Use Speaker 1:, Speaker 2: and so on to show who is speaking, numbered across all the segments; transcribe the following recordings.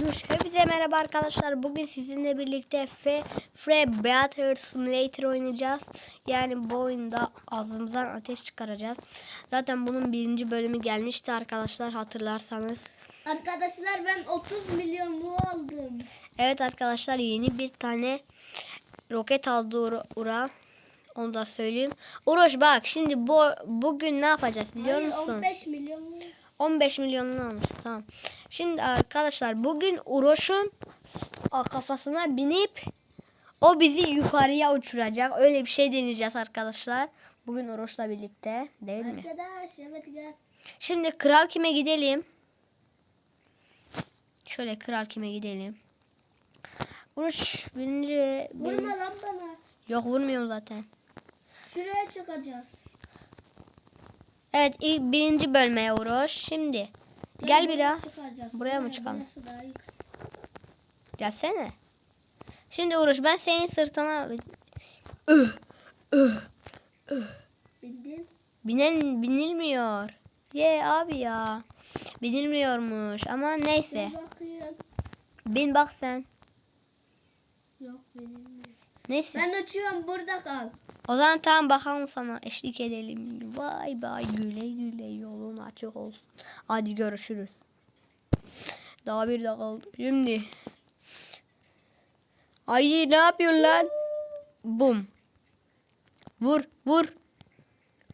Speaker 1: Dur, hepinize merhaba arkadaşlar. Bugün sizinle birlikte F Free Battle Simulator oynayacağız. Yani bu oyunda ağzımızdan ateş çıkaracağız. Zaten bunun birinci bölümü gelmişti arkadaşlar hatırlarsanız.
Speaker 2: Arkadaşlar ben 30 milyonluğu aldım.
Speaker 1: Evet arkadaşlar yeni bir tane roket aldı Ura. Ura. Onu da söyleyeyim. Uroş bak şimdi bu bugün ne yapacağız biliyor
Speaker 2: Hayır,
Speaker 1: musun?
Speaker 2: 15 milyon.
Speaker 1: 15 milyonunu almış tamam. Şimdi arkadaşlar bugün Uroş'un kafasına binip o bizi yukarıya uçuracak. Öyle bir şey deneyeceğiz arkadaşlar. Bugün Uroş'la birlikte değil mi?
Speaker 2: Arkadaş evet gel.
Speaker 1: Şimdi kral kime gidelim? Şöyle kral kime gidelim? Uroş birinci...
Speaker 2: Vurma lan bana.
Speaker 1: Yok vurmuyorum zaten.
Speaker 2: Şuraya çıkacağız.
Speaker 1: Evet ilk birinci bölmeye Uroş. Şimdi gel biraz. Buraya mı çıkalım? Gelsene. Şimdi Uruş ben senin sırtına Öh, binen binilmiyor. Ye abi ya. Binilmiyormuş ama neyse.
Speaker 2: Bakayım.
Speaker 1: Bin bak sen.
Speaker 2: Yok bilmiyorum.
Speaker 1: Neyse.
Speaker 2: Ben uçuyorum burada kal.
Speaker 1: O zaman tamam bakalım sana eşlik edelim. Vay vay güle güle yolun açık olsun. Hadi görüşürüz. Daha bir dakika oldu. Şimdi. Ay ne yapıyorsun lan? Bum. Vur vur.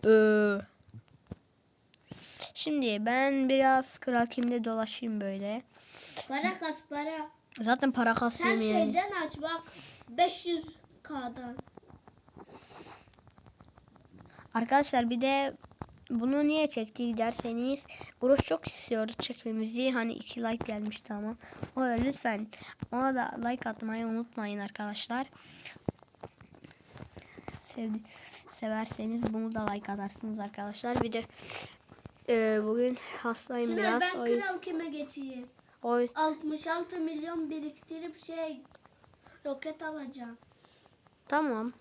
Speaker 1: Ee. Şimdi ben biraz kral kimde dolaşayım böyle.
Speaker 2: Para kas para.
Speaker 1: Zaten para
Speaker 2: Sen
Speaker 1: kasıyorum yani.
Speaker 2: şeyden aç bak. 500k'dan.
Speaker 1: Arkadaşlar bir de bunu niye çektik derseniz Uruş çok istiyordu çekmemizi. Hani iki like gelmişti ama. O lütfen ona da like atmayı unutmayın arkadaşlar. Sevdi, severseniz bunu da like atarsınız arkadaşlar. Bir de e, bugün hastayım
Speaker 2: Şuna
Speaker 1: biraz.
Speaker 2: ben
Speaker 1: O
Speaker 2: kral kime geçeyim?
Speaker 1: o yüzden-
Speaker 2: 66 milyon biriktirip şey roket alacağım.
Speaker 1: Tamam.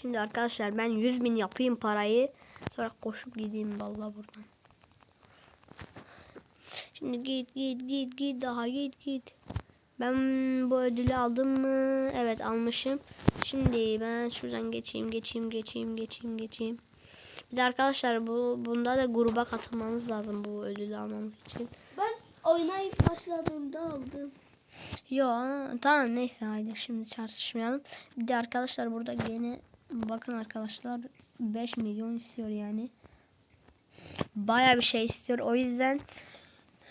Speaker 1: Şimdi arkadaşlar ben 100 bin yapayım parayı. Sonra koşup gideyim vallahi buradan. Şimdi git git git git daha git git. Ben bu ödülü aldım mı? Evet almışım. Şimdi ben şuradan geçeyim geçeyim geçeyim geçeyim geçeyim. Bir de arkadaşlar bu bunda da gruba katılmanız lazım bu ödülü almamız için.
Speaker 2: Ben oynayıp başladığımda aldım.
Speaker 1: Yo tamam neyse haydi şimdi tartışmayalım. Bir de arkadaşlar burada gene bakın arkadaşlar 5 milyon istiyor yani. Baya bir şey istiyor. O yüzden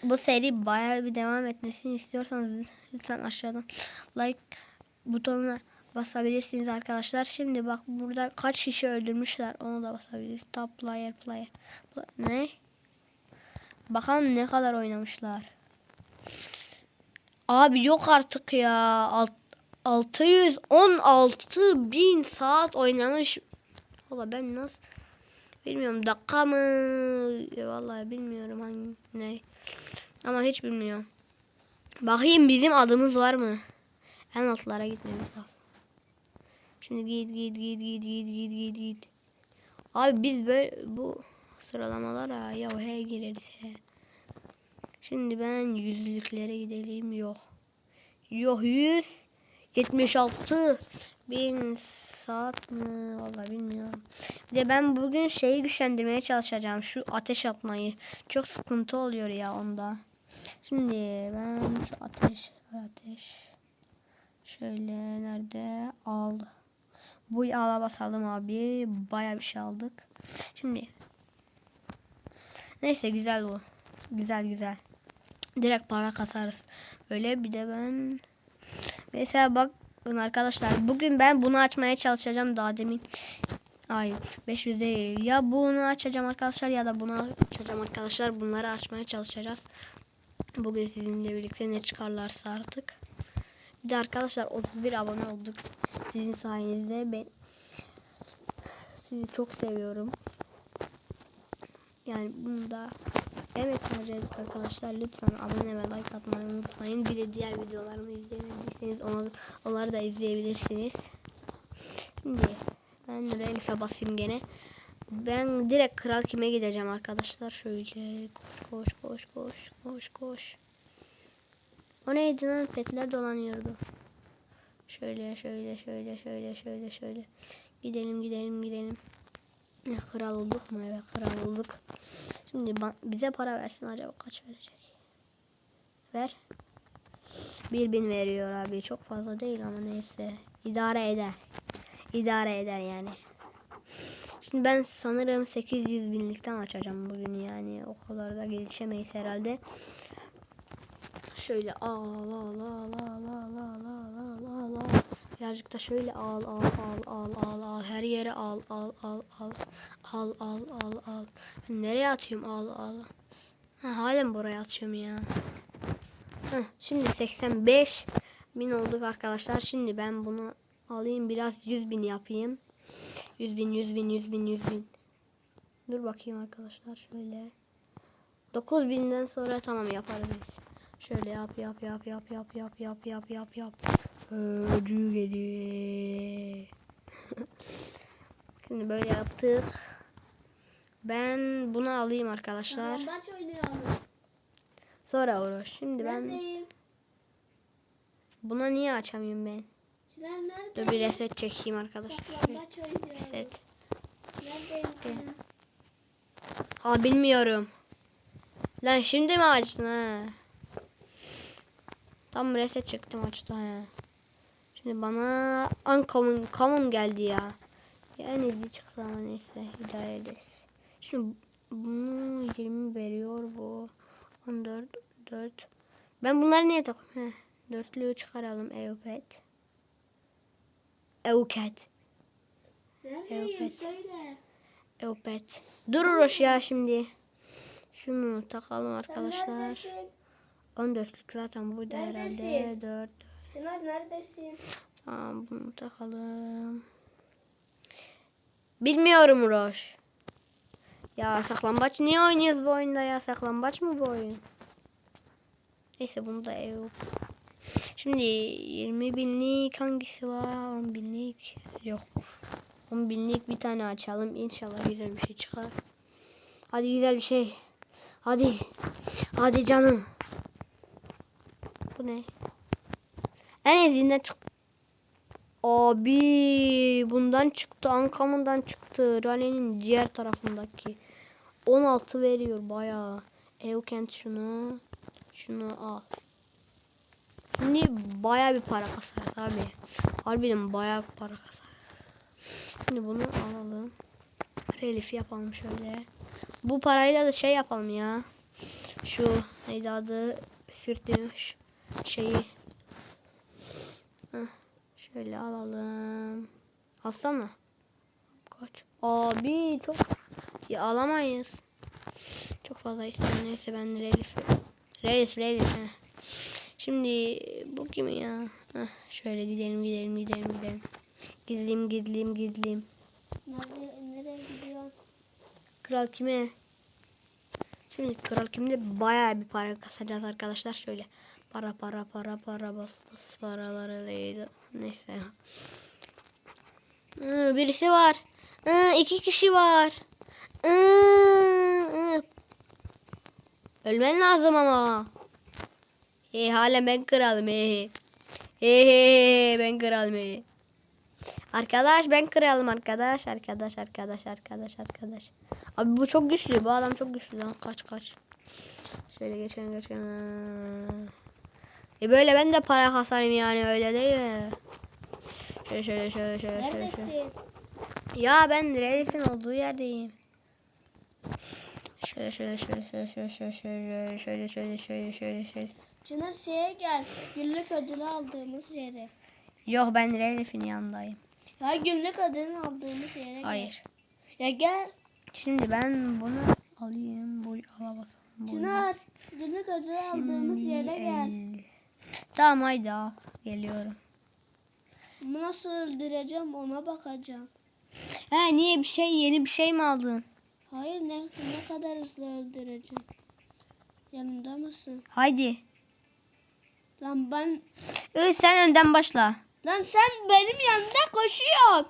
Speaker 1: bu seri baya bir devam etmesini istiyorsanız lütfen aşağıdan like butonuna basabilirsiniz arkadaşlar. Şimdi bak burada kaç kişi öldürmüşler onu da basabiliriz. Top player player. Ne? Bakalım ne kadar oynamışlar. Abi yok artık ya. Alt, 616 bin saat oynamış. Valla ben nasıl bilmiyorum dakika mı? Ya Vallahi bilmiyorum hangi ne. Ama hiç bilmiyorum. Bakayım bizim adımız var mı? En altlara gitmemiz lazım. Şimdi git git git git git git git git. Abi biz böyle bu sıralamalara ya he gireriz he. Şimdi ben yüzlüklere gidelim. Yok. Yok 100. 76 bin saat mi? Vallahi bilmiyorum. De ben bugün şeyi güçlendirmeye çalışacağım. Şu ateş atmayı. Çok sıkıntı oluyor ya onda. Şimdi ben şu ateş ateş şöyle nerede al. Bu ala basalım abi. Baya bir şey aldık. Şimdi neyse güzel bu. Güzel güzel. Direkt para kasarız. Böyle bir de ben mesela bakın arkadaşlar bugün ben bunu açmaya çalışacağım daha demin. Hayır 500 değil. Ya bunu açacağım arkadaşlar ya da bunu açacağım arkadaşlar. Bunları açmaya çalışacağız. Bugün sizinle birlikte ne çıkarlarsa artık. Bir de arkadaşlar 31 abone olduk. Sizin sayenizde ben sizi çok seviyorum. Yani bunu da Evet arkadaşlar. Lütfen abone ve like atmayı unutmayın. Bir de diğer videolarımı izlemediyseniz onu, onları da izleyebilirsiniz. Şimdi ben Relief'e basayım gene. Ben direkt kral kime gideceğim arkadaşlar. Şöyle koş koş koş koş koş koş. O neydi lan? Petler dolanıyordu. Şöyle şöyle şöyle şöyle şöyle şöyle. Gidelim gidelim gidelim. Kral olduk mu? Evet kral olduk. Şimdi bize para versin acaba kaç verecek? Ver. Bir bin veriyor abi. Çok fazla değil ama neyse. İdare eder. İdare eder yani. Şimdi ben sanırım 800 binlikten açacağım bugün yani. O kadar da gelişemeyiz herhalde. Şöyle al al al al al al al al al al. Birazcık da şöyle al al al al al al her yere al al al al al al al al. Nereye atıyorum al al. Ha, halen buraya atıyorum ya. Heh, şimdi 85 bin olduk arkadaşlar. Şimdi ben bunu alayım biraz 100 bin yapayım. 100 bin 100 bin 100 bin 100 bin. Dur bakayım arkadaşlar şöyle. 9000'den sonra tamam yaparız. Şöyle yap yap yap yap yap yap yap yap yap yap. Öcü geliyor. Şimdi böyle yaptık. Ben bunu alayım arkadaşlar.
Speaker 2: Saklambaç oynayalım.
Speaker 1: Sonra uğraş. Şimdi ben buna niye açamıyorum ben? Dur bir reset çekeyim arkadaşlar. Reset.
Speaker 2: Neredeyim?
Speaker 1: Ha bilmiyorum. Lan şimdi mi açtın ha? Tam reset çıktım açtı ha. Şimdi bana uncommon common geldi ya. Yani bir çıktı ama neyse idare ederiz. Şimdi bunu 20 veriyor bu. 14 4. Ben bunları niye takıyorum? Heh, dörtlüğü çıkaralım. Eupet. Euket.
Speaker 2: Söyle.
Speaker 1: Eupet. Dur uğraş ya şimdi. Şunu takalım arkadaşlar.
Speaker 2: neredesin?
Speaker 1: 14'lük zaten
Speaker 2: Neredesin?
Speaker 1: herhalde. 4.
Speaker 2: Çınar neredesin?
Speaker 1: Tamam bunu takalım. Bilmiyorum Roş. Ya saklambaç niye oynuyoruz bu oyunda ya? Saklambaç mı bu oyun? Neyse bunu da ev. Şimdi 20 binlik hangisi var? 10 binlik yok. 10 binlik bir tane açalım. İnşallah güzel bir şey çıkar. Hadi güzel bir şey. Hadi. Hadi canım. Bu ne? En azından çık. Abi bundan çıktı. Ankamından çıktı. Rale'nin diğer tarafındaki. 16 veriyor bayağı. Evkent şunu. Şunu al. Şimdi bayağı bir para kasarız abi. Harbiden bayağı para kasarız. Şimdi bunu alalım. Relief yapalım şöyle. Bu parayla da şey yapalım ya. Şu neydi adı? Sürtüyor şeyi. Heh, şöyle alalım. Alsana. Kaç? Abi çok ya alamayız. Çok fazla istedim. Neyse ben Relief. Relief Relief. heh. Şimdi bu kim ya? Heh, şöyle gidelim gidelim gidelim gidelim. Gidelim gidelim gidelim.
Speaker 2: Nerede, nereye gidiyorsun?
Speaker 1: Kral kime? Şimdi kral kimde bayağı bir para kasacağız arkadaşlar. Şöyle para para para para bas bas paraları değil. Neyse. Hı, birisi var. Hı, iki kişi var. Hı. Ölmen lazım ama. Hey hala ben kralım hey. Hey hey ben kralım hey. Arkadaş ben kralım arkadaş arkadaş arkadaş arkadaş arkadaş. Abi bu çok güçlü. Bu adam çok güçlü lan. Kaç kaç. Şöyle geçelim geçelim. E böyle ben de para kasarım yani öyle değil mi? Şöyle şöyle şöyle şöyle şöyle. şöyle.
Speaker 2: Neredesin?
Speaker 1: Ya ben Redis'in olduğu yerdeyim. Şöyle şöyle şöyle şöyle şöyle şöyle şöyle şöyle şöyle şöyle şöyle şöyle.
Speaker 2: Çınar şeye gel. Günlük ödülü aldığımız yere.
Speaker 1: Yok ben Redis'in yanındayım.
Speaker 2: Ya günlük ödülünü aldığımız yere gel.
Speaker 1: Hayır.
Speaker 2: Ya gel.
Speaker 1: Şimdi ben bunu alayım. Bu alabasalım. Bu
Speaker 2: Çınar. Günlük ödülü aldığımız yere gel.
Speaker 1: Tamam haydi al. Geliyorum.
Speaker 2: Nasıl öldüreceğim ona bakacağım.
Speaker 1: He niye bir şey yeni bir şey mi aldın?
Speaker 2: Hayır ne, ne kadar hızlı öldüreceğim. Yanımda mısın?
Speaker 1: Haydi.
Speaker 2: Lan ben
Speaker 1: Ö, sen önden başla.
Speaker 2: Lan sen benim yanımda koşuyorsun.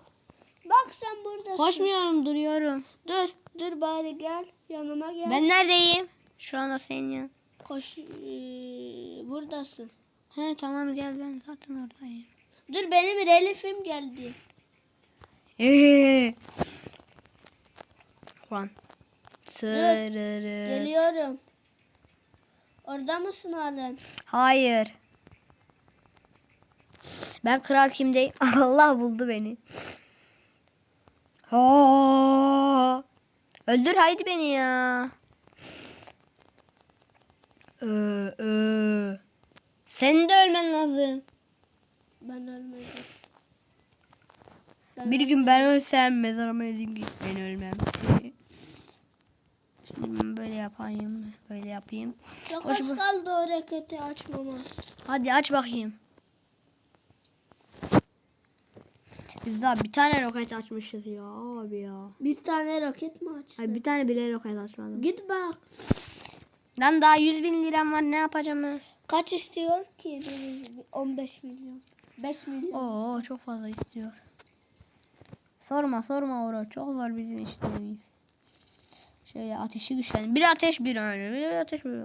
Speaker 2: Bak sen buradasın.
Speaker 1: Koşmuyorum duruyorum.
Speaker 2: Dur, dur bari gel. Yanıma gel.
Speaker 1: Ben neredeyim? Şu anda senin yan.
Speaker 2: Koş, ee, buradasın.
Speaker 1: He tamam gel ben zaten oradayım.
Speaker 2: Dur benim relifim geldi.
Speaker 1: Eee. Juan. Sırırı.
Speaker 2: Geliyorum. Orada mısın halen?
Speaker 1: Hayır. Ben kral kimdeyim? Allah buldu beni. Ha. Öldür haydi beni ya. Ee, ee. Senin de ölmen lazım.
Speaker 2: Ben ölmedim.
Speaker 1: Bir gün ben ölsem mezarıma yazayım ki ben ölmem. Şimdi böyle yapayım. Böyle yapayım.
Speaker 2: Çok
Speaker 1: Hoş
Speaker 2: az kaldı o reketi açmama.
Speaker 1: Hadi aç bakayım. Biz daha bir tane roket açmışız ya abi ya.
Speaker 2: Bir tane roket mi açtın?
Speaker 1: Ay bir tane bile roket açmadım.
Speaker 2: Git bak.
Speaker 1: Lan daha 100 bin liram var ne yapacağım ben?
Speaker 2: Kaç istiyor ki? Biri 15 milyon. 5 milyon.
Speaker 1: Oo çok fazla istiyor. Sorma sorma Oro çok zor bizim işlerimiz. Şöyle ateşi güçlen. Bir ateş bir öyle. Bir ateş bir.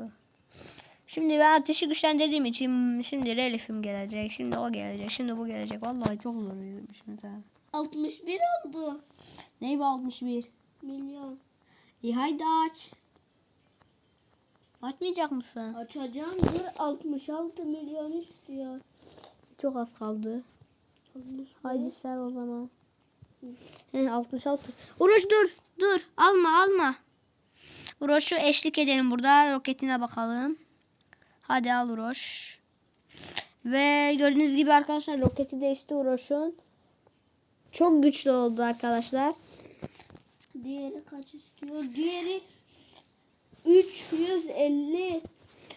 Speaker 1: Şimdi ben ateşi güçlendirdiğim için şimdi relifim gelecek. Şimdi o gelecek. Şimdi bu gelecek. Vallahi çok zor bizim işimiz ha.
Speaker 2: 61 oldu.
Speaker 1: Ney bu 61?
Speaker 2: Milyon.
Speaker 1: İyi haydi aç. Açmayacak mısın?
Speaker 2: Açacağım. Dur 66 milyon istiyor.
Speaker 1: Çok az kaldı.
Speaker 2: 65.
Speaker 1: Haydi sen o zaman. He, 66. Uğraş dur. Dur. Alma alma. Uğraş'ı eşlik edelim burada. Roketine bakalım. Hadi al Uğraş. Ve gördüğünüz gibi arkadaşlar roketi değişti Uğraş'ın. Çok güçlü oldu arkadaşlar.
Speaker 2: Diğeri kaç istiyor? Diğeri 350.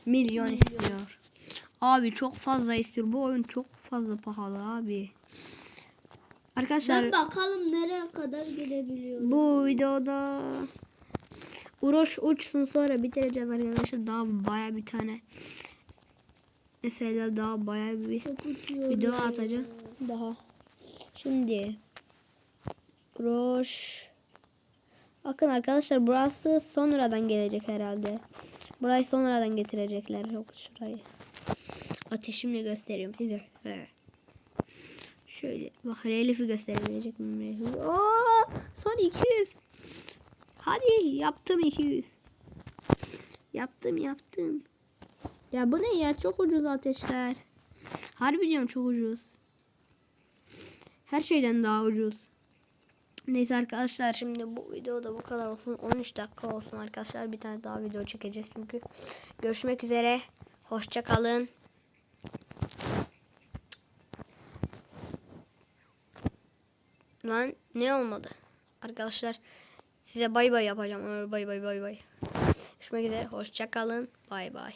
Speaker 1: Milyon istiyor. Abi çok fazla istiyor. Bu oyun çok fazla pahalı abi. Arkadaşlar
Speaker 2: Ben bakalım nereye kadar gidebiliyorum.
Speaker 1: Bu videoda Uroş uçsun sonra bitireceğiz arkadaşlar. Daha baya bir tane mesela daha baya bir video atacağım. Daha. Şimdi Uroş Bakın arkadaşlar burası sonradan gelecek herhalde. Burayı sonradan getirecekler. Yok şurayı. Ateşimle gösteriyorum size. Evet. Şöyle bak relifi gösterebilecek miyim? Oo, son 200. Hadi yaptım 200. Yaptım yaptım. Ya bu ne ya çok ucuz ateşler. Harbi diyorum çok ucuz. Her şeyden daha ucuz. Neyse arkadaşlar şimdi bu videoda bu kadar olsun. 13 dakika olsun arkadaşlar. Bir tane daha video çekeceğiz çünkü. Görüşmek üzere. Hoşça kalın. Lan ne olmadı? Arkadaşlar size bay bay yapacağım. Bay bay bay bay. Görüşmek üzere. Hoşça kalın. Bay bay.